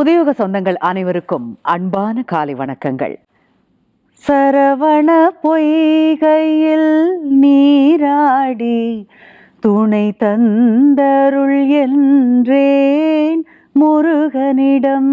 புதியுக சொந்தங்கள் அனைவருக்கும் அன்பான காலை வணக்கங்கள். சரவண பொய்கையில் நீராடி துணை தந்தருள் என்றேன் முருகனிடம்.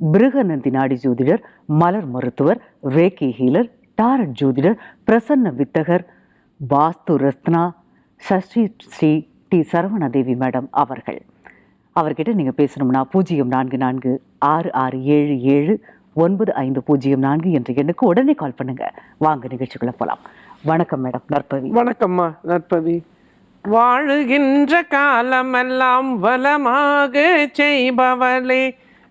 பிருகநந்தி நாடி ஜோதிடர் மலர் மருத்துவர் ரேக்கி ஹீலர் டாரட் ஜோதிடர் பிரசன்ன வித்தகர் வாஸ்து ரத்னா சஷ்டி ஸ்ரீ டி சரவணதேவி மேடம் அவர்கள். அவர்கிட்ட நீங்கள் பேசணும்னா பூஜ்ஜியம் நான்கு நான்கு ஆறு ஆறு ஏழு ஏழு ஒன்பது ஐந்து பூஜ்ஜியம் நான்கு என்ற எண்ணுக்கு உடனே கால் பண்ணுங்க. வாங்க நிகழ்ச்சிகளை போகலாம் வணக்கம் மேடம். நற்பவி. வணக்கம்மா. நற்பவி. வாழுகின்ற காலமெல்லாம் வளமாக செய்பவளே.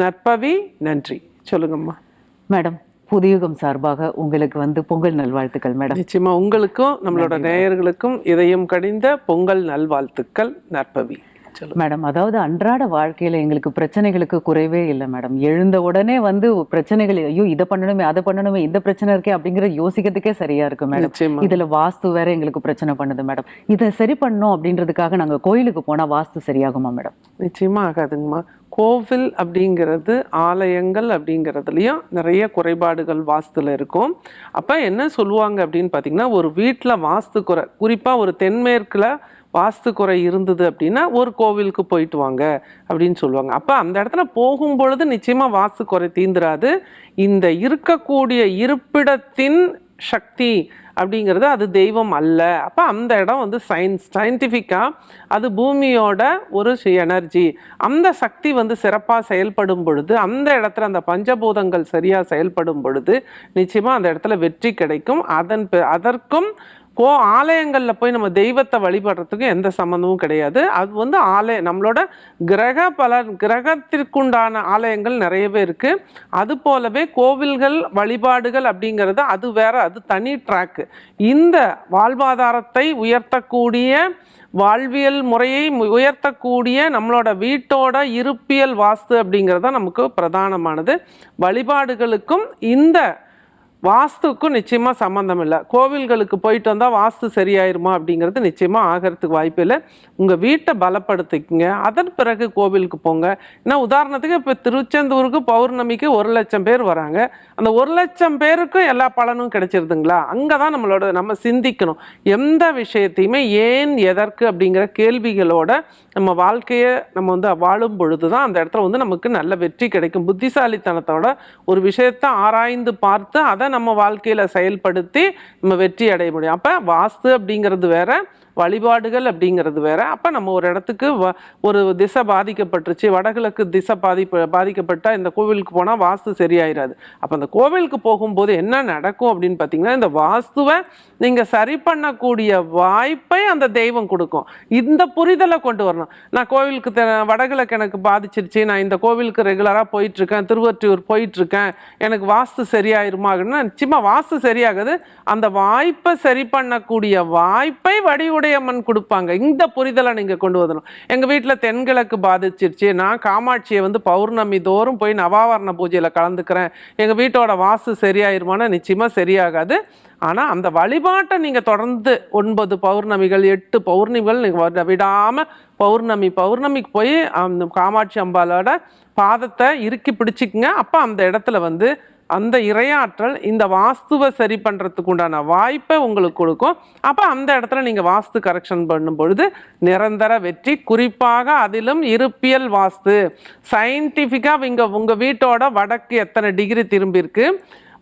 நற்பவி நன்றி. சொல்லுங்கம்மா. மேடம் புதியுகம் சார்பாக உங்களுக்கு வந்து பொங்கல் நல்வாழ்த்துக்கள் மேடம். நிச்சயமா உங்களுக்கும் நம்மளோட நேயர்களுக்கும் இதயம் கடிந்த பொங்கல் நல்வாழ்த்துக்கள் நற்பவி. மேடம் அதாவது அன்றாட வாழ்க்கையில எங்களுக்கு பிரச்சனைகளுக்கு குறைவே இல்லை மேடம். எழுந்த உடனே வந்து பிரச்சனைகள் ஐயோ இதை பண்ணணுமே அதை பண்ணணுமே இந்த பிரச்சனை இருக்கே அப்படிங்கிற யோசிக்கிறதுக்கே சரியா இருக்கு மேடம். இதுல வாஸ்து வேற எங்களுக்கு பிரச்சனை பண்ணுது மேடம். இதை சரி பண்ணணும் அப்படின்றதுக்காக நாங்க கோயிலுக்கு போனா வாஸ்து சரியாகுமா மேடம்? நிச்சயமா ஆகாதுங்கம்மா. கோவில் அப்படிங்கிறது ஆலயங்கள் அப்படிங்கிறதுலையும் நிறைய குறைபாடுகள் வாஸ்துல இருக்கும். அப்போ என்ன சொல்லுவாங்க அப்படின்னு பார்த்தீங்கன்னா ஒரு வீட்டில் வாஸ்து குறை குறிப்பாக ஒரு தென்மேற்கில் வாஸ்து குறை இருந்தது அப்படின்னா ஒரு கோவிலுக்கு போயிட்டு வாங்க அப்படின்னு சொல்லுவாங்க. அப்போ அந்த இடத்துல போகும் பொழுது நிச்சயமாக வாஸ்து குறை தீந்துராது. இந்த இருக்கக்கூடிய இருப்பிடத்தின் சக்தி அப்படிங்கிறது அது தெய்வம் அல்ல. அப்போ அந்த இடம் வந்து சயின்ஸ் சயின்டிஃபிக்காக அது பூமியோட ஒரு எனர்ஜி அந்த சக்தி வந்து சிறப்பாக செயல்படும் பொழுது அந்த இடத்துல அந்த பஞ்சபூதங்கள் சரியாக செயல்படும் பொழுது நிச்சயமாக அந்த இடத்துல வெற்றி கிடைக்கும். அதன் அதற்கும் கோ ஆலயங்களில் போய் நம்ம தெய்வத்தை வழிபடுறதுக்கு எந்த சம்மந்தமும் கிடையாது. அது வந்து ஆலய நம்மளோட கிரக பல கிரகத்திற்குண்டான ஆலயங்கள் நிறையவே இருக்குது அது போலவே கோவில்கள் வழிபாடுகள் அப்படிங்கிறது அது வேற அது தனி ட்ராக்கு இந்த வாழ்வாதாரத்தை உயர்த்தக்கூடிய வாழ்வியல் முறையை உயர்த்தக்கூடிய நம்மளோட வீட்டோட இருப்பியல் வாஸ்து அப்படிங்கிறது தான் நமக்கு பிரதானமானது. வழிபாடுகளுக்கும் இந்த வாஸ்துக்கும் நிச்சயமாக சம்மந்தம் இல்லை. கோவில்களுக்கு போயிட்டு வந்தால் வாஸ்து சரியாயிருமா அப்படிங்கிறது நிச்சயமாக ஆகிறதுக்கு வாய்ப்பு இல்லை. உங்கள் வீட்டை பலப்படுத்திக்கங்க. அதன் பிறகு கோவிலுக்கு போங்க. ஏன்னா உதாரணத்துக்கு இப்போ திருச்செந்தூருக்கு பௌர்ணமிக்கு ஒரு லட்சம் பேர் வராங்க. அந்த ஒரு லட்சம் பேருக்கும் எல்லா பலனும் கிடைச்சிருதுங்களா? அங்கே தான் நம்மளோட நம்ம சிந்திக்கணும். எந்த விஷயத்தையுமே ஏன் எதற்கு அப்படிங்கிற கேள்விகளோட நம்ம வாழ்க்கையை நம்ம வந்து வாழும் பொழுது தான் அந்த இடத்துல வந்து நமக்கு நல்ல வெற்றி கிடைக்கும். புத்திசாலித்தனத்தோட ஒரு விஷயத்தை ஆராய்ந்து பார்த்து அதை நம்ம வாழ்க்கையில் செயல்படுத்தி நம்ம வெற்றி அடைய முடியும். அப்போ வாஸ்து அப்படிங்கிறது வேற வழிபாடுகள் அப்படிங்கிறது வேற. அப்போ நம்ம ஒரு இடத்துக்கு வ- ஒரு திசை பாதிக்கப்பட்டுருச்சு. வடகிழக்கு திசை பாதிப்பு பாதிக்கப்பட்டால் இந்த கோவிலுக்கு போனால் வாஸ்து சரியாயிராது. அப்போ அந்த கோவிலுக்கு போகும்போது என்ன நடக்கும் அப்படின்னு பார்த்தீங்கன்னா இந்த வாஸ்துவை நீங்கள் சரி பண்ணக்கூடிய வாய்ப்பை அந்த தெய்வம் கொடுக்கும். இந்த புரிதலை கொண்டு வரணும். நான் கோவிலுக்கு தெ- வடகிழக்கு எனக்கு பாதிச்சிருச்சு. நான் இந்த கோவிலுக்கு ரெகுலராக போயிட்டுருக்கேன். திருவொற்றியூர் போயிட்டுருக்கேன். எனக்கு வாஸ்து சரியாயிருமா நிச்சயமாக வாஸ்து சரியாகுது. அந்த வாய்ப்பை சரி பண்ணக்கூடிய வாய்ப்பை கருடையம்மன் கொடுப்பாங்க. இந்த புரிதலை நீங்கள் கொண்டு வரணும். எங்கள் வீட்டில் தென்கிழக்கு பாதிச்சிருச்சு. நான் காமாட்சியை வந்து பௌர்ணமி தோறும் போய் நவாவரண பூஜையில் கலந்துக்கிறேன். எங்கள் வீட்டோட வாசு சரியாயிருமானா நிச்சயமாக சரியாகாது. ஆனால் அந்த வழிபாட்டை நீங்கள் தொடர்ந்து ஒன்பது பௌர்ணமிகள் எட்டு பௌர்ணமிகள் நீங்கள் விடாமல் பௌர்ணமி பௌர்ணமிக்கு போய் அந்த காமாட்சி அம்பாலோட பாதத்தை இறுக்கி பிடிச்சிக்கங்க. அப்போ அந்த இடத்துல வந்து அந்த இறையாற்றல் இந்த வாஸ்துவை சரி பண்ணுறதுக்கு உண்டான வாய்ப்பை உங்களுக்கு கொடுக்கும். அப்போ அந்த இடத்துல நீங்கள் வாஸ்து கரெக்ஷன் பண்ணும் பொழுது நிரந்தர வெற்றி. குறிப்பாக அதிலும் இருப்பியல் வாஸ்து. சயின்டிஃபிக்காக இங்கே உங்கள் வீட்டோட வடக்கு எத்தனை டிகிரி திரும்பியிருக்கு?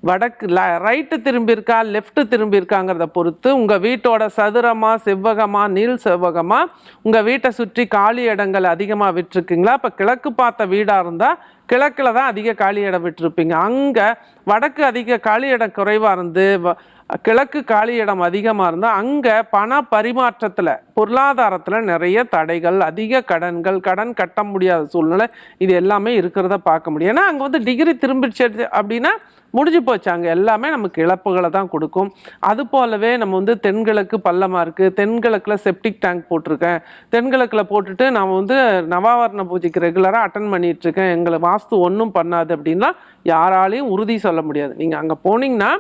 வடக்கு ரைட்டு திரும்பியிருக்கா லெஃப்ட்டு திரும்பியிருக்காங்கிறத பொறுத்து உங்கள் வீட்டோட சதுரமாக செவ்வகமாக நீள் செவ்வகமாக உங்கள் வீட்டை சுற்றி காலி இடங்கள் அதிகமாக விட்டுருக்குங்களா? இப்போ கிழக்கு பார்த்த வீடாக இருந்தால் கிழக்கில் தான் அதிக காலி இடம் விட்டுருப்பீங்க. அங்கே வடக்கு அதிக காலி இடம் குறைவாக இருந்து வ- கிழக்கு காலி இடம் அதிகமாக இருந்தால் அங்கே பண பரிமாற்றத்தில் பொருளாதாரத்தில் நிறைய தடைகள் அதிக கடன்கள் கடன் கட்ட முடியாத சூழ்நிலை இது எல்லாமே இருக்கிறத பார்க்க முடியும். ஏன்னா அங்கே வந்து டிகிரி திரும்பிடுச்சு அப்படின்னா முடிஞ்சு போச்சு. அங்கே எல்லாமே நமக்கு இழப்புகளை தான் கொடுக்கும். அது போலவே நம்ம வந்து தென்கிழக்கு பள்ளமாக இருக்குது தென்கிழக்கில் செப்டிக் டேங்க் போட்டிருக்கேன். தென்கிழக்கில் போட்டுட்டு நான் வந்து நவாவரண பூஜைக்கு ரெகுலராக அட்டன் பண்ணிகிட்ருக்கேன் எங்களை வாஸ்து ஒன்றும் பண்ணாது அப்படின்னா யாராலையும் உறுதி சொல்ல முடியாது. நீங்கள் அங்கே போனீங்கன்னா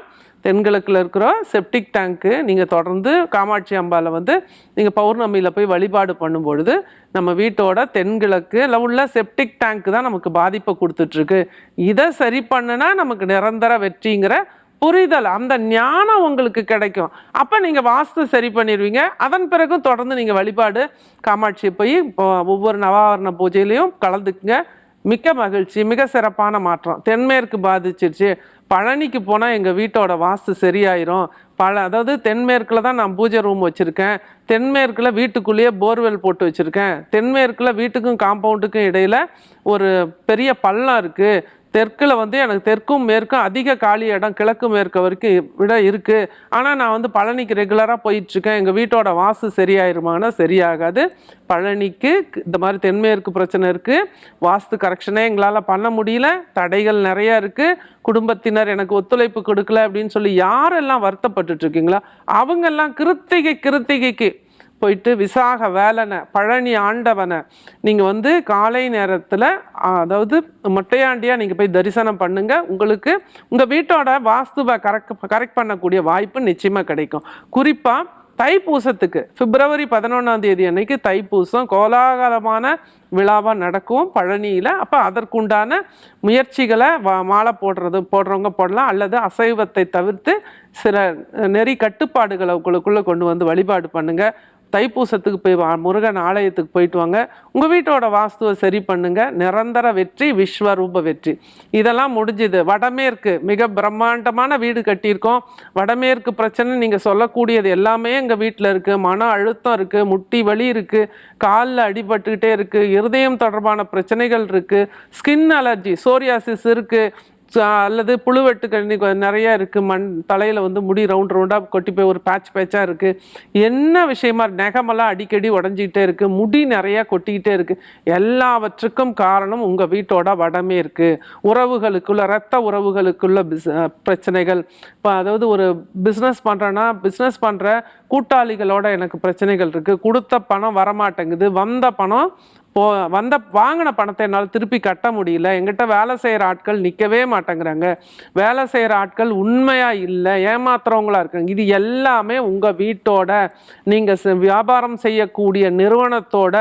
தென்கிழக்கில் இருக்கிற செப்டிக் டேங்க்கு நீங்கள் தொடர்ந்து காமாட்சி அம்பாவில் வந்து நீங்கள் பௌர்ணமியில் போய் வழிபாடு பண்ணும் பொழுது நம்ம வீட்டோட தென்கிழக்கு உள்ள செப்டிக் டேங்க்கு தான் நமக்கு பாதிப்பை கொடுத்துட்ருக்கு. இதை சரி பண்ணுனா நமக்கு நிரந்தர வெற்றிங்கிற புரிதல் அந்த ஞானம் உங்களுக்கு கிடைக்கும். அப்போ நீங்கள் வாஸ்து சரி பண்ணிடுவீங்க அதன் பிறகும் தொடர்ந்து நீங்கள் வழிபாடு காமாட்சியை போய் ஒவ்வொரு நவாவரண பூஜையிலையும் கலந்துக்குங்க. மிக்க மகிழ்ச்சி மிக சிறப்பான மாற்றம். தென்மேற்கு பாதிச்சிருச்சு. பழனிக்கு போனால் எங்கள் வீட்டோட வாஸ்து சரியாயிரும். பழ அதாவது தென்மேற்கில் தான் நான் பூஜை ரூம் வச்சுருக்கேன். தென்மேற்கில் வீட்டுக்குள்ளேயே போர்வெல் போட்டு வச்சுருக்கேன். தென்மேற்கில் வீட்டுக்கும் காம்பவுண்டுக்கும் இடையில் ஒரு பெரிய பள்ளம் இருக்குது தெற்கில் வந்து எனக்கு தெற்கும் மேற்கும் அதிக காலி இடம் கிழக்கு மேற்கு வரைக்கும் விட இருக்குது ஆனால் நான் வந்து பழனிக்கு ரெகுலராக போயிட்டுருக்கேன். எங்கள் வீட்டோட வாசு சரியாயிருமானா சரியாகாது. பழனிக்கு இந்த மாதிரி தென்மேற்கு பிரச்சனை இருக்குது வாஸ்து கரெக்ஷனே எங்களால் பண்ண முடியல. தடைகள் நிறையா இருக்குது குடும்பத்தினர் எனக்கு ஒத்துழைப்பு கொடுக்கல அப்படின்னு சொல்லி யாரெல்லாம் வருத்தப்பட்டுட்ருக்கீங்களோ அவங்கெல்லாம் கிருத்திகை கிருத்திகைக்கு போயிட்டு விசாக வேலனை பழனி ஆண்டவனை நீங்கள் வந்து காலை நேரத்தில் அதாவது மொட்டையாண்டியாக நீங்கள் போய் தரிசனம் பண்ணுங்கள் உங்களுக்கு உங்கள் வீட்டோட வாஸ்துவை கரெக்ட் கரெக்ட் பண்ணக்கூடிய வாய்ப்பு நிச்சயமாக கிடைக்கும். குறிப்பாக தைப்பூசத்துக்கு பிப்ரவரி பதினொன்றாம் தேதி அன்னைக்கு தைப்பூசம் கோலாகலமான விழாவாக நடக்கும் பழனியில். அப்போ அதற்குண்டான முயற்சிகளை வா மாலை போடுறது போடுறவங்க போடலாம். அல்லது அசைவத்தை தவிர்த்து சில நெறி கட்டுப்பாடுகளை உங்களுக்குள்ளே கொண்டு வந்து வழிபாடு பண்ணுங்கள் தைப்பூசத்துக்கு போய் வா- முருகன் ஆலயத்துக்கு போயிட்டு வாங்க. உங்கள் வீட்டோட வாஸ்துவை சரி பண்ணுங்க. நிரந்தர வெற்றி விஸ்வரூப வெற்றி. இதெல்லாம் முடிஞ்சுது. வடமேற்கு மிக பிரம்மாண்டமான வீடு கட்டியிருக்கோம். வடமேற்கு பிரச்சனை நீங்கள் சொல்லக்கூடியது எல்லாமே எங்கள் வீட்டில் இருக்குது மன அழுத்தம் இருக்குது முட்டி வலி இருக்குது காலில் அடிபட்டுக்கிட்டே இருக்குது இருதயம் தொடர்பான பிரச்சனைகள் இருக்குது ஸ்கின் அலர்ஜி சோரியாசிஸ் இருக்குது அல்லது புழுவெட்டு கண்ணி நிறைய இருக்குது மண் தலையில் வந்து முடி ரவுண்ட் ரவுண்டாக கொட்டி போய் ஒரு பேட்ச் பேட்சாக இருக்குது என்ன விஷயமா நெகமெல்லாம் அடிக்கடி உடஞ்சிக்கிட்டே இருக்குது முடி நிறையா கொட்டிக்கிட்டே இருக்குது எல்லாவற்றுக்கும் காரணம் உங்கள் வீட்டோட வடமே இருக்குது உறவுகளுக்குள்ள ரத்த உறவுகளுக்குள்ள பிஸ் பிரச்சனைகள். இப்போ அதாவது ஒரு பிஸ்னஸ் பண்ணுறேன்னா பிஸ்னஸ் பண்ணுற கூட்டாளிகளோட எனக்கு பிரச்சனைகள் இருக்குது கொடுத்த பணம் வரமாட்டேங்குது. வந்த பணம் போ வந்த வாங்கின பணத்தை என்னால் திருப்பி கட்ட முடியல. எங்கிட்ட வேலை செய்கிற ஆட்கள் நிற்கவே மாட்டேங்கிறாங்க. வேலை செய்கிற ஆட்கள் உண்மையாக இல்லை ஏமாத்துறவங்களா இருக்காங்க. இது எல்லாமே உங்கள் வீட்டோட நீங்கள் வியாபாரம் செய்யக்கூடிய நிறுவனத்தோட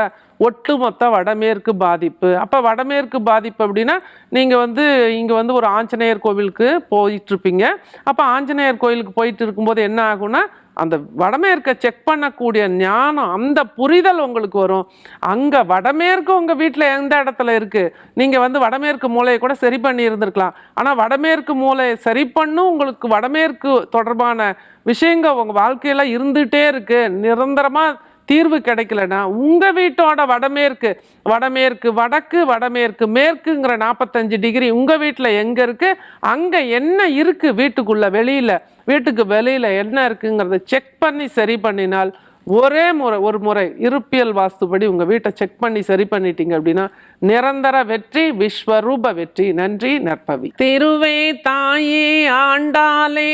ஒட்டுமொத்த வடமேற்கு பாதிப்பு. அப்போ வடமேற்கு பாதிப்பு அப்படின்னா நீங்கள் வந்து இங்கே வந்து ஒரு ஆஞ்சநேயர் கோவிலுக்கு போயிட்டுருப்பீங்க அப்போ ஆஞ்சநேயர் கோயிலுக்கு போயிட்டு இருக்கும்போது என்ன ஆகும்னா அந்த வடமேற்கை செக் பண்ணக்கூடிய ஞானம் அந்த புரிதல் உங்களுக்கு வரும். அங்கே வடமேற்கு உங்கள் வீட்டில் எந்த இடத்துல இருக்குது நீங்கள் வந்து வடமேற்கு மூலையை கூட சரி பண்ணி இருந்திருக்கலாம். ஆனால் வடமேற்கு மூலையை சரி பண்ணும் உங்களுக்கு வடமேற்கு தொடர்பான விஷயங்கள் உங்கள் வாழ்க்கையில் இருந்துகிட்டே இருக்குது நிரந்தரமாக தீர்வு கிடைக்கலனா உங்கள் வீட்டோட வடமேற்கு வடமேற்கு வடக்கு வடமேற்கு மேற்குங்கிற நாற்பத்தஞ்சு டிகிரி உங்கள் வீட்டில் எங்கே இருக்குது அங்கே என்ன இருக்குது வீட்டுக்குள்ளே வெளியில்? வீட்டுக்கு வெளியில் என்ன இருக்குங்கிறத செக் பண்ணி சரி பண்ணினால் ஒரே முறை ஒரு முறை இருப்பியல் வாஸ்துபடி உங்கள் வீட்டை செக் பண்ணி சரி பண்ணிட்டீங்க அப்படின்னா நிரந்தர வெற்றி விஸ்வரூப வெற்றி. நன்றி நற்பவி. திருவே தாயே ஆண்டாலே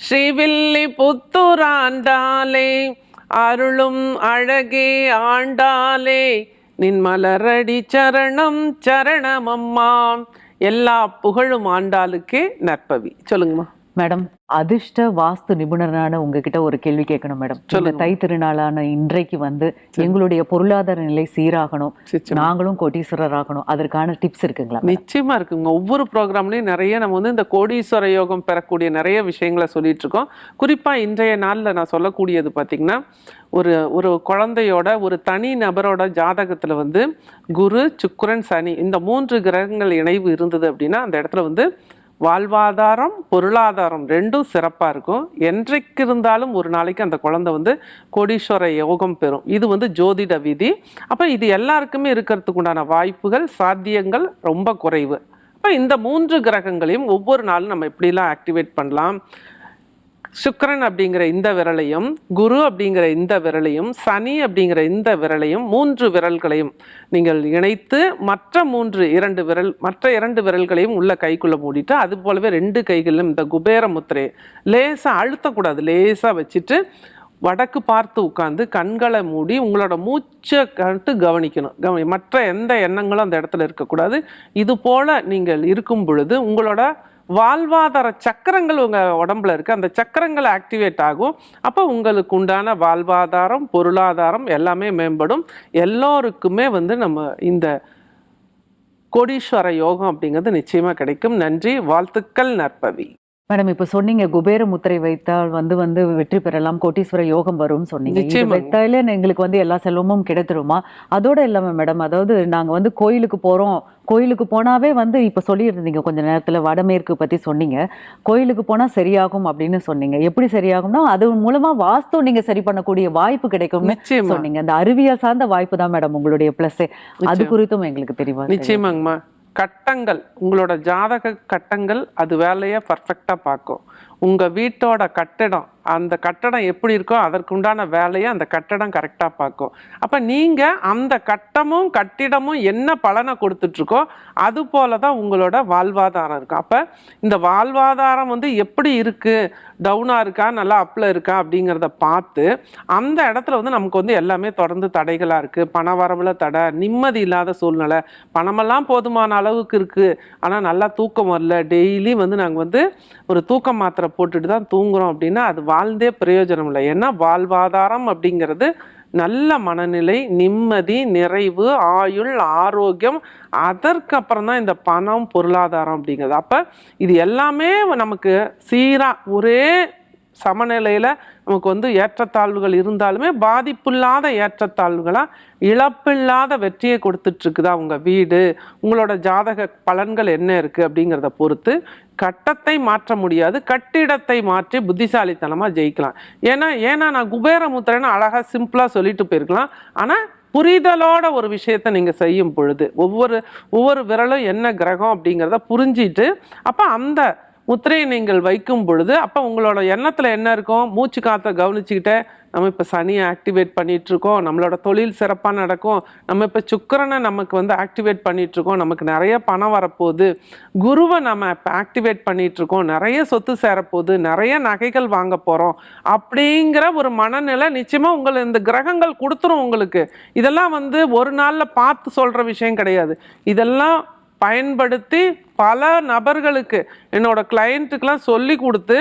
ஸ்ரீவில்லி புத்துராண்டாலே அருளும் அழகே ஆண்டாலே நின் மலரடி சரணம் சரணமம்மா. எல்லா புகழும் ஆண்டாளுக்கே நற்பவி. சொல்லுங்கம்மா. மேடம் அதிர்ஷ்ட வாஸ்து நிபுணரான உங்ககிட்ட ஒரு கேள்வி கேட்கணும் மேடம். இந்த. தை திருநாளான இன்றைக்கு வந்து எங்களுடைய பொருளாதார நிலை சீராகணும். நாங்களும் கோட்டீஸ்வரர் ஆகணும் அதற்கான டிப்ஸ் இருக்குங்களா நிச்சயமா இருக்குங்க. ஒவ்வொரு ப்ரோக்ராம்லயும் நிறைய நம்ம வந்து இந்த கோடீஸ்வர யோகம் பெறக்கூடிய நிறைய விஷயங்களை சொல்லிட்டு இருக்கோம். குறிப்பா இன்றைய நாள்ல நான் சொல்லக்கூடியது பாத்தீங்கன்னா ஒரு ஒரு குழந்தையோட ஒரு தனி நபரோட ஜாதகத்துல வந்து குரு சுக்கிரன் சனி இந்த மூன்று கிரகங்கள் இணைவு இருந்தது அப்படின்னா அந்த இடத்துல வந்து வாழ்வாதாரம் பொருளாதாரம் ரெண்டும் சிறப்பாக இருக்கும். என்றைக்கு இருந்தாலும் ஒரு நாளைக்கு அந்த குழந்தை வந்து கோடீஸ்வர யோகம் பெறும். இது வந்து ஜோதிட விதி. அப்போ இது எல்லாருக்குமே இருக்கிறதுக்கு உண்டான வாய்ப்புகள் சாத்தியங்கள் ரொம்ப குறைவு. அப்போ இந்த மூன்று கிரகங்களையும் ஒவ்வொரு நாளும் நம்ம எப்படிலாம் ஆக்டிவேட் பண்ணலாம்? சுக்கரன் அப்படிங்கிற இந்த விரலையும் குரு அப்படிங்கிற இந்த விரலையும் சனி அப்படிங்கிற இந்த விரலையும் மூன்று விரல்களையும் நீங்கள் இணைத்து மற்ற மூன்று இரண்டு விரல் மற்ற இரண்டு விரல்களையும் உள்ள கைக்குள்ளே மூடிட்டு அது போலவே ரெண்டு கைகளிலும் இந்த குபேர முத்திரையை லேசாக அழுத்தக்கூடாது. லேசாக வச்சுட்டு வடக்கு பார்த்து உட்காந்து கண்களை மூடி உங்களோட மூச்சை கட்டு கவனிக்கணும். கவனி மற்ற எந்த எண்ணங்களும் அந்த இடத்துல இருக்கக்கூடாது. இது போல் நீங்கள் இருக்கும் பொழுது உங்களோட வாழ்வாதார சக்கரங்கள் உங்கள் உடம்புல இருக்கு. அந்த சக்கரங்கள் ஆக்டிவேட் ஆகும். அப்போ உங்களுக்கு உண்டான வாழ்வாதாரம் பொருளாதாரம் எல்லாமே மேம்படும். எல்லோருக்குமே வந்து நம்ம இந்த கோடீஸ்வர யோகம் அப்படிங்கிறது நிச்சயமாக கிடைக்கும். நன்றி. வாழ்த்துக்கள் நற்பவி. மேடம் இப்ப சொன்னீங்க குபேர முத்திரை வைத்தால் வந்து வந்து வெற்றி பெறலாம் கோட்டீஸ்வர யோகம் வரும்னு சொன்னீங்க. வைத்தாலே எங்களுக்கு வந்து எல்லா செல்வமும் கிடைத்துருமா? அதோட இல்லாம மேடம் அதாவது நாங்க வந்து கோயிலுக்கு போறோம். கோயிலுக்கு போனாவே வந்து இப்ப சொல்லியிருந்தீங்க கொஞ்ச நேரத்துல வடமேற்கு பத்தி சொன்னீங்க. கோயிலுக்கு போனா சரியாகும் அப்படின்னு சொன்னீங்க. எப்படி சரியாகும்னா அது மூலமா வாஸ்து நீங்க சரி பண்ணக்கூடிய வாய்ப்பு கிடைக்கும்னு சொன்னீங்க. அந்த அறிவியல் சார்ந்த வாய்ப்பு தான் மேடம் உங்களுடைய பிளஸ் அது குறித்தும் எங்களுக்கு தெரியுமா. நிச்சயமாங்கம்மா. கட்டங்கள் உங்களோட ஜாதக கட்டங்கள் அது வேலையை பர்ஃபெக்டாக பார்க்கும். உங்கள் வீட்டோட கட்டடம் அந்த கட்டடம் எப்படி இருக்கோ அதற்குண்டான வேலையை அந்த கட்டடம் கரெக்டாக பார்க்கும். அப்போ நீங்கள் அந்த கட்டமும் கட்டிடமும் என்ன பலனை கொடுத்துட்ருக்கோ அது போல தான் உங்களோட வாழ்வாதாரம் இருக்கும். அப்போ இந்த வாழ்வாதாரம் வந்து எப்படி இருக்குது டவுனாக இருக்கா? நல்லா அப்பில் இருக்கா? அப்படிங்கிறத பார்த்து அந்த இடத்துல வந்து நமக்கு வந்து எல்லாமே தொடர்ந்து தடைகளாக இருக்குது பண வரவில் தடை நிம்மதி இல்லாத சூழ்நிலை. பணமெல்லாம் போதுமான அளவுக்கு இருக்குது ஆனால் நல்லா தூக்கம் வரல. டெய்லி வந்து நாங்கள் வந்து ஒரு தூக்கம் மாத்திரை போட்டுட்டு தான் தூங்குறோம் அப்படின்னா அது வாழ்ந்தே பிரயோஜனம் இல்லை. ஏன்னா வாழ்வாதாரம் அப்படிங்கிறது நல்ல மனநிலை நிம்மதி நிறைவு ஆயுள் ஆரோக்கியம் அதற்கப்புறம் தான் இந்த பணம் பொருளாதாரம் அப்படிங்கிறது. அப்போ இது எல்லாமே நமக்கு சீராக ஒரே சமநிலையில் நமக்கு வந்து ஏற்றத்தாழ்வுகள் இருந்தாலுமே பாதிப்பில்லாத ஏற்றத்தாழ்வுகளாக இழப்பில்லாத வெற்றியை கொடுத்துட்ருக்குதா உங்கள் வீடு உங்களோட ஜாதக பலன்கள் என்ன இருக்குது அப்படிங்கிறத பொறுத்து கட்டத்தை மாற்ற முடியாது கட்டிடத்தை மாற்றி புத்திசாலித்தனமாக ஜெயிக்கலாம். ஏன்னா ஏன்னா நான் குபேரமுத்திரன்னு அழகாக சிம்பிளாக சொல்லிட்டு போயிருக்கலாம். ஆனால் புரிதலோட ஒரு விஷயத்தை நீங்கள் செய்யும் பொழுது ஒவ்வொரு ஒவ்வொரு விரலும் என்ன கிரகம் அப்படிங்கிறத புரிஞ்சிட்டு அப்போ அந்த முத்திரையை நீங்கள் வைக்கும் பொழுது அப்போ உங்களோட எண்ணத்தில் என்ன இருக்கும்? மூச்சு காற்றை கவனிச்சுக்கிட்டே நம்ம இப்போ சனியை ஆக்டிவேட் பண்ணிகிட்ருக்கோம் நம்மளோட தொழில் சிறப்பாக நடக்கும் நம்ம இப்போ சுக்கரனை நமக்கு வந்து ஆக்டிவேட் பண்ணிகிட்ருக்கோம் நமக்கு நிறைய பணம் வரப்போகுது குருவை நம்ம இப்போ ஆக்டிவேட் பண்ணிகிட்ருக்கோம் நிறைய சொத்து சேரப்போகுது நிறைய நகைகள் வாங்க போகிறோம் அப்படிங்கிற ஒரு மனநிலை நிச்சயமாக உங்களை இந்த கிரகங்கள் கொடுத்துரும் உங்களுக்கு. இதெல்லாம் வந்து ஒரு நாளில் பார்த்து சொல்கிற விஷயம் கிடையாது. இதெல்லாம் பயன்படுத்தி பல நபர்களுக்கு என்னோடய கிளைண்ட்டுக்கெலாம் சொல்லி கொடுத்து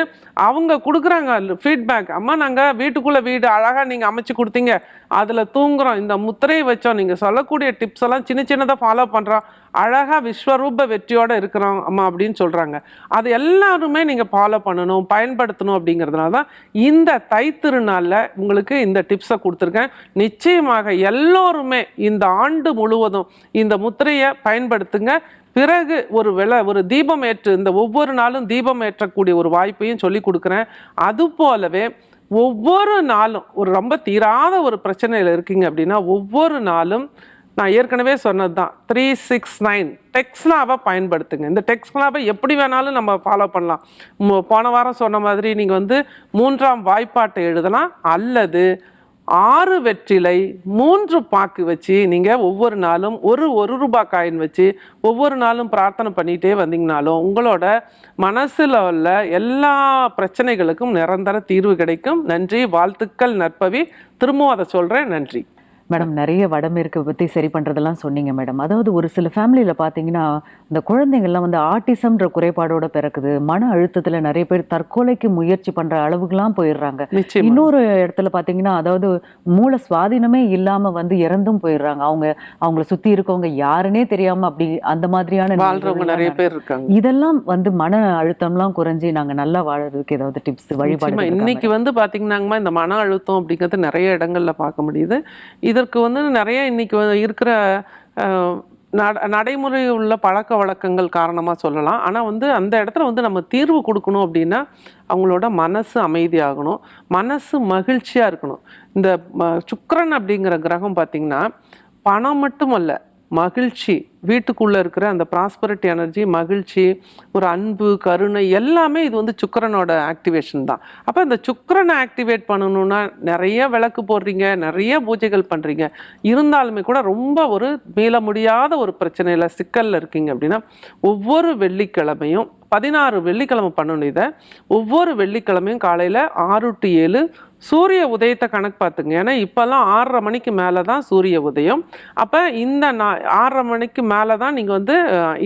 அவங்க கொடுக்குறாங்க ஃபீட்பேக் அம்மா நாங்கள் வீட்டுக்குள்ளே வீடு அழகாக நீங்கள் அமைச்சு கொடுத்தீங்க. அதில் தூங்குறோம். இந்த முத்திரையை வச்சோம். நீங்கள் சொல்லக்கூடிய டிப்ஸ் எல்லாம் சின்ன சின்னதாக ஃபாலோ பண்ணுறோம் அழகாக விஸ்வரூப வெற்றியோடு இருக்கிறோம் அம்மா அப்படின்னு சொல்கிறாங்க அது எல்லாருமே நீங்கள் ஃபாலோ பண்ணணும் பயன்படுத்தணும் அப்படிங்கிறதுனால தான் இந்த தைத்திருநாளில் உங்களுக்கு இந்த டிப்ஸை கொடுத்துருக்கேன். நிச்சயமாக எல்லோருமே இந்த ஆண்டு முழுவதும் இந்த முத்திரையை பயன்படுத்துங்க. பிறகு ஒரு விளை ஒரு தீபம் ஏற்று இந்த ஒவ்வொரு நாளும் தீபம் ஏற்றக்கூடிய ஒரு வாய்ப்பையும் சொல்லி கொடுக்குறேன். அது போலவே ஒவ்வொரு நாளும் ஒரு ரொம்ப தீராத ஒரு பிரச்சனையில் இருக்கீங்க அப்படின்னா ஒவ்வொரு நாளும் நான் ஏற்கனவே சொன்னது தான் த்ரீ சிக்ஸ் நைன் டெக்ஸ்லாவை பயன்படுத்துங்க. இந்த டெக்ஸ்லாவை எப்படி வேணாலும் நம்ம ஃபாலோ பண்ணலாம். போன வாரம் சொன்ன மாதிரி நீங்கள் வந்து மூன்றாம் வாய்ப்பாட்டை எழுதலாம் அல்லது ஆறு வெற்றிலை மூன்று பாக்கு வச்சு நீங்கள் ஒவ்வொரு நாளும் ஒரு ஒரு ரூபாய் காயின் வச்சு ஒவ்வொரு நாளும் பிரார்த்தனை பண்ணிகிட்டே வந்தீங்கனாலும் உங்களோட மனசில் உள்ள எல்லா பிரச்சனைகளுக்கும் நிரந்தர தீர்வு கிடைக்கும். நன்றி. வாழ்த்துக்கள் நற்பவி. திரும்பவும் அதை சொல்கிறேன் நன்றி. மேடம் நிறைய வடமேற்கு பத்தி சரி பண்றதெல்லாம் சொன்னீங்க மேடம் அதாவது ஒரு சில ஃபேமிலியில பாத்தீங்கன்னா இந்த குழந்தைங்கள்லாம் வந்து ஆட்டிசம்ன்ற குறைபாடோட பிறக்குது. மன அழுத்தத்துல நிறைய பேர் தற்கொலைக்கு முயற்சி பண்ற அளவுக்குலாம் போயிடுறாங்க. இன்னொரு இடத்துல பாத்தீங்கன்னா அதாவது மூல சுவாதீனமே இல்லாம வந்து இறந்தும் போயிடுறாங்க. அவங்க அவங்கள சுத்தி இருக்கவங்க யாருன்னே தெரியாம அப்படி அந்த மாதிரியான நிறைய. பேர் இருக்காங்க. இதெல்லாம் வந்து மன அழுத்தம்லாம் குறைஞ்சி நாங்க நல்லா வாழறதுக்கு ஏதாவது டிப்ஸ் வழிபாடு இன்னைக்கு வந்து பாத்தீங்கன்னாங்கம்மா இந்த மன அழுத்தம் அப்படிங்கிறது நிறைய இடங்கள்ல பார்க்க முடியுது. இதற்கு வந்து நிறைய இன்னைக்கு இருக்கிற நட- நடைமுறை உள்ள பழக்க வழக்கங்கள் காரணமாக சொல்லலாம். ஆனால் வந்து அந்த இடத்துல வந்து நம்ம தீர்வு கொடுக்கணும் அப்படின்னா அவங்களோட மனசு அமைதியாகணும். மனசு மகிழ்ச்சியாக இருக்கணும். இந்த சுக்கரன் அப்படிங்கிற கிரகம் பார்த்திங்கன்னா பணம் மட்டும் அல்ல மகிழ்ச்சி வீட்டுக்குள்ளே இருக்கிற அந்த ப்ராஸ்பரிட்டி எனர்ஜி மகிழ்ச்சி ஒரு அன்பு கருணை எல்லாமே இது வந்து சுக்கரனோட ஆக்டிவேஷன் தான். அப்போ இந்த சுக்கரனை ஆக்டிவேட் பண்ணணும்னா நிறைய விளக்கு போடுறீங்க நிறைய பூஜைகள் பண்ணுறீங்க இருந்தாலுமே கூட ரொம்ப ஒரு மீள முடியாத ஒரு பிரச்சனையில் சிக்கலில் இருக்கீங்க அப்படின்னா ஒவ்வொரு வெள்ளிக்கிழமையும் பதினாறு வெள்ளிக்கிழமை பண்ணணும் இதை. ஒவ்வொரு வெள்ளிக்கிழமையும் காலையில் ஆறு டு ஏழு சூரிய உதயத்தை கணக்கு பார்த்துங்க. ஏன்னா இப்போல்லாம் ஆறரை மணிக்கு மேலே தான் சூரிய உதயம். அப்போ இந்த நா ஆறரை மணிக்கு மேலே தான் நீங்கள் வந்து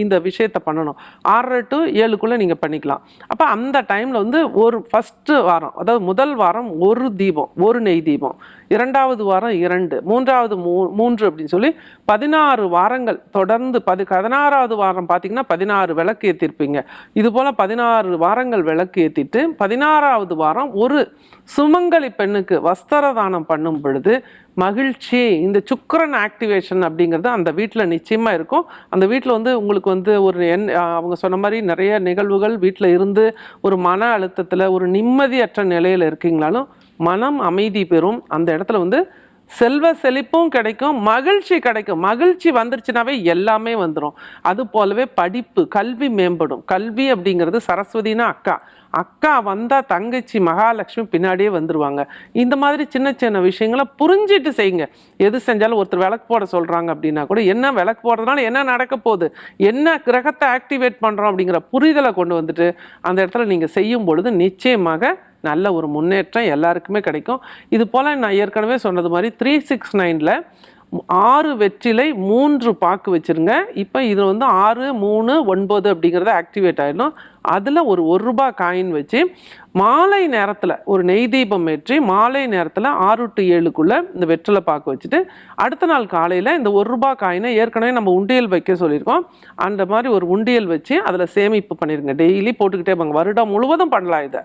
இந்த விஷயத்தை பண்ணணும். ஆறரை டு ஏழுக்குள்ளே நீங்கள் பண்ணிக்கலாம். அப்போ அந்த டைமில் வந்து ஒரு ஃபஸ்ட்டு வாரம் அதாவது முதல் வாரம் ஒரு தீபம் ஒரு நெய் தீபம். இரண்டாவது வாரம் இரண்டு மூன்றாவது மூ மூன்று அப்படின்னு சொல்லி பதினாறு வாரங்கள் தொடர்ந்து பதி பதினாறாவது வாரம் பார்த்தீங்கன்னா பதினாறு விளக்கு ஏற்றிருப்பீங்க இது போல் பதினாறு வாரங்கள் விளக்கு ஏற்றிட்டு பதினாறாவது வாரம் ஒரு சுமங்கலி பெண்ணுக்கு வஸ்திர தானம் பண்ணும் பொழுது மகிழ்ச்சி இந்த சுக்கரன் ஆக்டிவேஷன் அப்படிங்கிறது அந்த வீட்டில் நிச்சயமாக இருக்கும். அந்த வீட்டில் வந்து உங்களுக்கு வந்து ஒரு என் அவங்க சொன்ன மாதிரி நிறைய நிகழ்வுகள் வீட்டில் இருந்து ஒரு மன அழுத்தத்தில் ஒரு நிம்மதியற்ற நிலையில் இருக்கீங்களாலும் மனம் அமைதி பெறும். அந்த இடத்துல வந்து செல்வ செழிப்பும் கிடைக்கும் மகிழ்ச்சி கிடைக்கும். மகிழ்ச்சி வந்துருச்சுனாவே எல்லாமே வந்துடும் அது போலவே படிப்பு கல்வி மேம்படும். கல்வி அப்படிங்கிறது சரஸ்வதினா அக்கா. அக்கா வந்தால் தங்கச்சி மகாலட்சுமி பின்னாடியே வந்துருவாங்க. இந்த மாதிரி சின்ன சின்ன விஷயங்களை புரிஞ்சிட்டு செய்யுங்க. எது செஞ்சாலும் ஒருத்தர் விளக்கு போட சொல்கிறாங்க அப்படின்னா கூட என்ன விளக்கு போடுறதுனால என்ன நடக்க போகுது? என்ன கிரகத்தை ஆக்டிவேட் பண்ணுறோம் அப்படிங்கிற புரிதலை கொண்டு வந்துட்டு அந்த இடத்துல நீங்கள் செய்யும் பொழுது நிச்சயமாக நல்ல ஒரு முன்னேற்றம் எல்லாருக்குமே கிடைக்கும். இது போல் நான் ஏற்கனவே சொன்னது மாதிரி த்ரீ சிக்ஸ் நைனில் ஆறு வெற்றிலை மூன்று பாக்கு வச்சிருங்க. இப்போ இது வந்து ஆறு மூணு ஒன்பது அப்படிங்கிறத ஆக்டிவேட் ஆகிடும் அதில் ஒரு ஒரு ரூபாய் காயின் வச்சு மாலை நேரத்தில் ஒரு நெய் தீபம் ஏற்றி மாலை நேரத்தில் ஆறு டு ஏழுக்குள்ளே இந்த வெற்றிலை பாக்கு வச்சுட்டு அடுத்த நாள் காலையில் இந்த ஒரு ரூபாய் காயினை ஏற்கனவே நம்ம உண்டியல் வைக்க சொல்லியிருக்கோம். அந்த மாதிரி ஒரு உண்டியல் வச்சு அதில் சேமிப்பு பண்ணிடுங்க டெய்லி போட்டுக்கிட்டே போங்க. வருடம் முழுவதும் பண்ணலாம் இதை.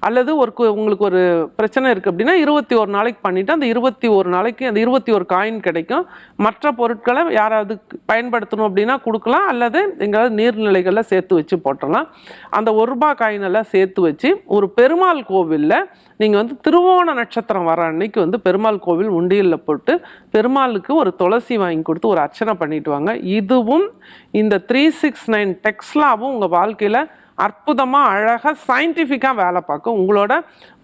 அல்லது ஒரு கு- உங்களுக்கு ஒரு பிரச்சனை இருக்குது அப்படின்னா இருபத்தி ஒரு நாளைக்கு பண்ணிவிட்டு அந்த இருபத்தி ஒரு நாளைக்கு அந்த இருபத்தி ஒரு காயின் கிடைக்கும். மற்ற பொருட்களை யாராவது பயன்படுத்தணும் அப்படின்னா கொடுக்கலாம். அல்லது எங்கேயாவது நீர்நிலைகளில் சேர்த்து வச்சு போட்டுடலாம். அந்த ஒரு ரூபாய் காயினெல்லாம் சேர்த்து வச்சு ஒரு பெருமாள் கோவிலில் நீங்கள் வந்து திருவோண நட்சத்திரம் வர அன்னைக்கு வந்து பெருமாள் கோவில் உண்டியலில் போட்டு பெருமாளுக்கு ஒரு துளசி வாங்கி கொடுத்து ஒரு அர்ச்சனை பண்ணிட்டு வாங்க. இதுவும் இந்த த்ரீ சிக்ஸ் நைன் டெக்ஸ்லாவும் உங்கள் வாழ்க்கையில் அற்புதமாக அழகாக சயின்டிஃபிக்காக வேலை பார்க்கும். உங்களோட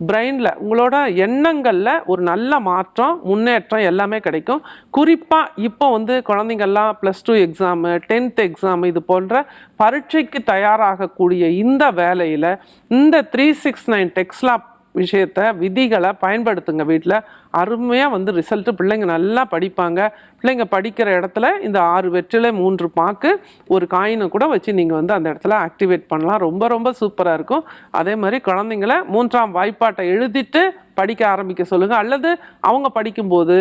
பிரெயினில் உங்களோட எண்ணங்களில் ஒரு நல்ல மாற்றம் முன்னேற்றம் எல்லாமே கிடைக்கும். குறிப்பாக இப்போ வந்து குழந்தைங்கள்லாம் plus two exam tenth exam இது போன்ற பரீட்சைக்கு தயாராகக்கூடிய இந்த வேலையில் இந்த த்ரீ சிக்ஸ் நைன் டெக்ஸ்லா விஷயத்த விதிகளை பயன்படுத்துங்க வீட்டில் அருமையாக வந்து ரிசல்ட்டு பிள்ளைங்க நல்லா படிப்பாங்க. பிள்ளைங்க படிக்கிற இடத்துல இந்த ஆறு வெற்றில மூன்று பாக்கு ஒரு காயினை கூட வச்சு நீங்கள் வந்து அந்த இடத்துல ஆக்டிவேட் பண்ணலாம். ரொம்ப ரொம்ப சூப்பராக இருக்கும். அதே மாதிரி குழந்தைங்கள மூன்றாம் வாய்ப்பாட்டை எழுதிட்டு படிக்க ஆரம்பிக்க சொல்லுங்கள் அல்லது அவங்க படிக்கும்போது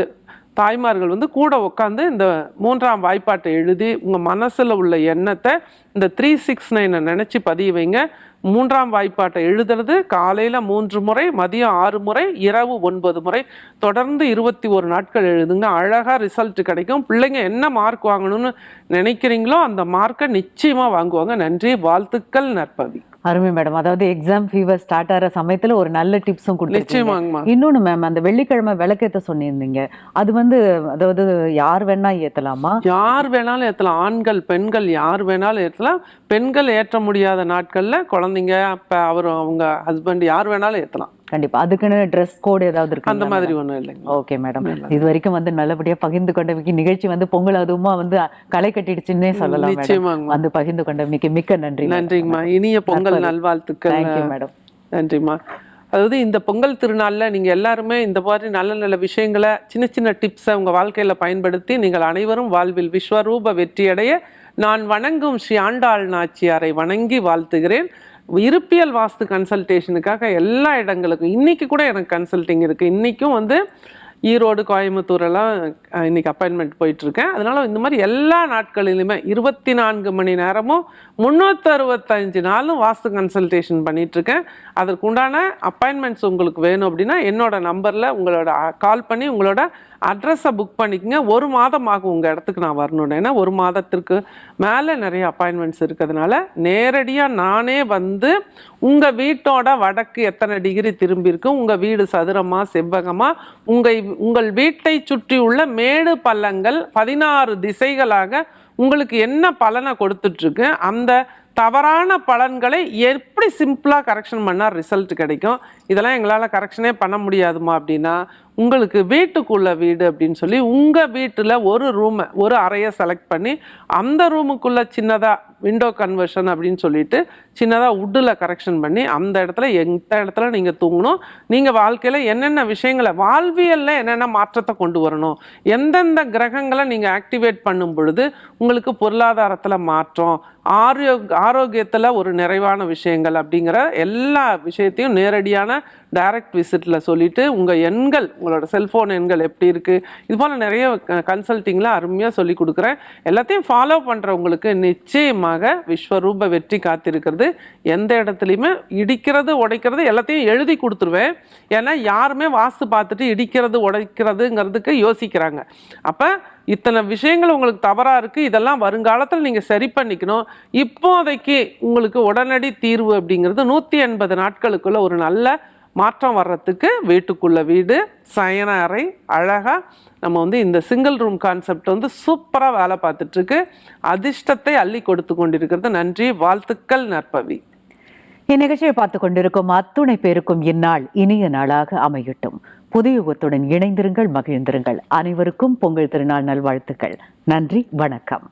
தாய்மார்கள் வந்து கூட உட்காந்து இந்த மூன்றாம் வாய்ப்பாட்டை எழுதி உங்கள் மனசில் உள்ள எண்ணத்தை இந்த த்ரீ சிக்ஸ் நைனை நினச்சி பதிய வைங்க. மூன்றாம் வாய்ப்பாட்டை எழுதுறது காலையில் மூன்று முறை மதியம் ஆறு முறை இரவு ஒன்பது முறை. தொடர்ந்து இருபத்தி ஒரு நாட்கள் எழுதுங்க. அழகாக ரிசல்ட் கிடைக்கும். பிள்ளைங்க என்ன மார்க் வாங்கணும்னு நினைக்கிறீங்களோ அந்த மார்க்கை நிச்சயமாக வாங்குவாங்க. நன்றி. வாழ்த்துக்கள் நற்பவி அருமை மேடம் அதாவது எக்ஸாம் ஃபீவர் ஸ்டார்ட் ஆகிற சமயத்துல ஒரு நல்ல டிப்ஸும் கொடுத்துருக்கீங்க. இன்னொன்னு மேம் அந்த வெள்ளிக்கிழமை விளக்கேத்த சொன்னிருந்தீங்க. அது வந்து அதாவது யார் வேணா ஏத்தலாமா? யார் வேணாலும் ஏற்றலாம் ஆண்கள் பெண்கள் யார் வேணாலும் ஏற்றலாம் பெண்கள் ஏற்ற முடியாத நாட்களில் குழந்தைங்க அப்போ அவர் அவங்க ஹஸ்பண்ட் யார் வேணாலும் ஏற்றலாம் கண்டிப்பா. அதுக்குன்னு ட்ரெஸ் கோட் ஏதாவது இருக்கு அந்த மாதிரி ஒன்றும் இல்லைங்க. ஓகே மேடம் இது வரைக்கும் வந்து நல்லபடியா பகிர்ந்து கொண்டமைக்கு நிகழ்ச்சி வந்து பொங்கல் அதுவுமா வந்து களை கட்டிடுச்சுன்னே சொல்லலாம் மேடம் நிச்சயமாங்கம்மா. வந்து பகிர்ந்து கொண்டமைக்கு மிக்க நன்றி நன்றிங்கம்மா. இனிய பொங்கல். நல்வாழ்த்துக்கள். தேங்க்யூ மேடம் நன்றிம்மா. அதாவது இந்த பொங்கல் திருநாளில் நீங்கள் எல்லாருமே இந்த மாதிரி நல்ல நல்ல விஷயங்களை சின்ன சின்ன டிப்ஸை உங்கள் வாழ்க்கையில் பயன்படுத்தி நீங்கள் அனைவரும் வாழ்வில் விஸ்வரூப வெற்றியடைய நான் வணங்கும் ஸ்ரீ ஆண்டாள் நாச்சியாரை வணங்கி வாழ்த்துகிறேன். இருப்பியல் வாஸ்து கன்சல்டேஷனுக்காக எல்லா இடங்களுக்கும் இன்றைக்கி கூட எனக்கு கன்சல்டிங் இருக்குது இன்றைக்கும் வந்து ஈரோடு கோயம்புத்தூரெல்லாம் எல்லாம் இன்னைக்கு அப்பாயின்மெண்ட் போயிட்டுருக்கேன் அதனால் இந்த மாதிரி எல்லா நாட்களிலுமே இருபத்தி நான்கு மணி நேரமும் முந்நூற்றி அறுபத்தஞ்சு நாளும் வாஸ்து கன்சல்டேஷன் பண்ணிகிட்ருக்கேன் அதற்கு உண்டான அப்பாயின்மெண்ட்ஸ் உங்களுக்கு வேணும் அப்படின்னா என்னோட நம்பரில் உங்களோட கால் பண்ணி உங்களோட அட்ரஸை புக் பண்ணிக்கங்க. ஒரு மாதம் ஆகும் உங்கள் இடத்துக்கு நான் வரணும்னு. ஏன்னா ஒரு மாதத்திற்கு மேலே நிறைய அப்பாயின்மெண்ட்ஸ் இருக்கிறதுனால நேரடியாக நானே வந்து உங்கள் வீட்டோட வடக்கு எத்தனை டிகிரி திரும்பியிருக்கு உங்கள் வீடு சதுரமாக செவ்வகமாக உங்கள் உங்கள் வீட்டை சுற்றியுள்ள மேடு பள்ளங்கள் பதினாறு திசைகளாக உங்களுக்கு என்ன பலனை கொடுத்துட்ருக்கு அந்த தவறான பலன்களை எப்படி சிம்பிளாக கரெக்ஷன் பண்ணால் ரிசல்ட் கிடைக்கும்? இதெல்லாம் எங்களால் கரெக்ஷனே பண்ண முடியாதுமா அப்படின்னா உங்களுக்கு வீட்டுக்குள்ள வீடு அப்படின்னு சொல்லி உங்கள் வீட்டில் ஒரு ரூமை ஒரு அறையை செலக்ட் பண்ணி அந்த ரூமுக்குள்ளே சின்னதாக விண்டோ கன்வர்ஷன் அப்படின்னு சொல்லிட்டு சின்னதாக வுட்டில் கரெக்ஷன் பண்ணி அந்த இடத்துல எந்த இடத்துல நீங்கள் தூங்கணும் நீங்கள் வாழ்க்கையில் என்னென்ன விஷயங்களை வாழ்வியலில் என்னென்ன மாற்றத்தை கொண்டு வரணும் எந்தெந்த கிரகங்களை நீங்கள் ஆக்டிவேட் பண்ணும் பொழுது உங்களுக்கு பொருளாதாரத்தில் மாற்றம் ஆரோக் ஆரோக்கியத்தில் ஒரு நிறைவான விஷயங்கள் அப்படிங்கிற எல்லா விஷயத்தையும் நேரடியான டைரக்ட் விசிட்டில் சொல்லிவிட்டு உங்கள் எண்கள் உங்களோட செல்ஃபோன் எண்கள் எப்படி இருக்குது இது போல் நிறைய கன்சல்ட்டிங்கில் அருமையாக சொல்லி கொடுக்குறேன். எல்லாத்தையும் ஃபாலோ பண்ணுறவங்களுக்கு நிச்சயமாக விஸ்வரூப வெற்றி காத்திருக்கிறது. எந்த இடத்துலையுமே இடிக்கிறது உடைக்கிறது எல்லாத்தையும் எழுதி கொடுத்துருவேன். ஏன்னா யாருமே வாஸ்து பார்த்துட்டு இடிக்கிறது உடைக்கிறதுங்கிறதுக்கு யோசிக்கிறாங்க. அப்போ இத்தனை விஷயங்கள் உங்களுக்கு தவறாக இருக்குது இதெல்லாம் வருங்காலத்தில் நீங்கள் சரி பண்ணிக்கணும். இப்போதைக்கு உங்களுக்கு உடனடி தீர்வு அப்படிங்கிறது நூற்றி எண்பது நாட்களுக்குள்ள ஒரு நல்ல மாற்றம் வர்றதுக்கு வீட்டுக்குள்ள வீடு சயன அறை அழகாக நம்ம வந்து இந்த சிங்கிள் ரூம் கான்செப்ட் வந்து சூப்பராக வேலை பார்த்துட்ருக்கு அதிர்ஷ்டத்தை அள்ளி கொடுத்து கொண்டிருக்கிறது. நன்றி. வாழ்த்துக்கள் நற்பவி. இந்நிகழ்ச்சியை பார்த்து கொண்டிருக்கும் அத்துணை பேருக்கும் இந்நாள் இனிய நாளாக அமையட்டும். புதிய யுகத்துடன் இணைந்திருங்கள் மகிழ்ந்திருங்கள். அனைவருக்கும் பொங்கல் திருநாள் நல்வாழ்த்துக்கள். நன்றி. வணக்கம்.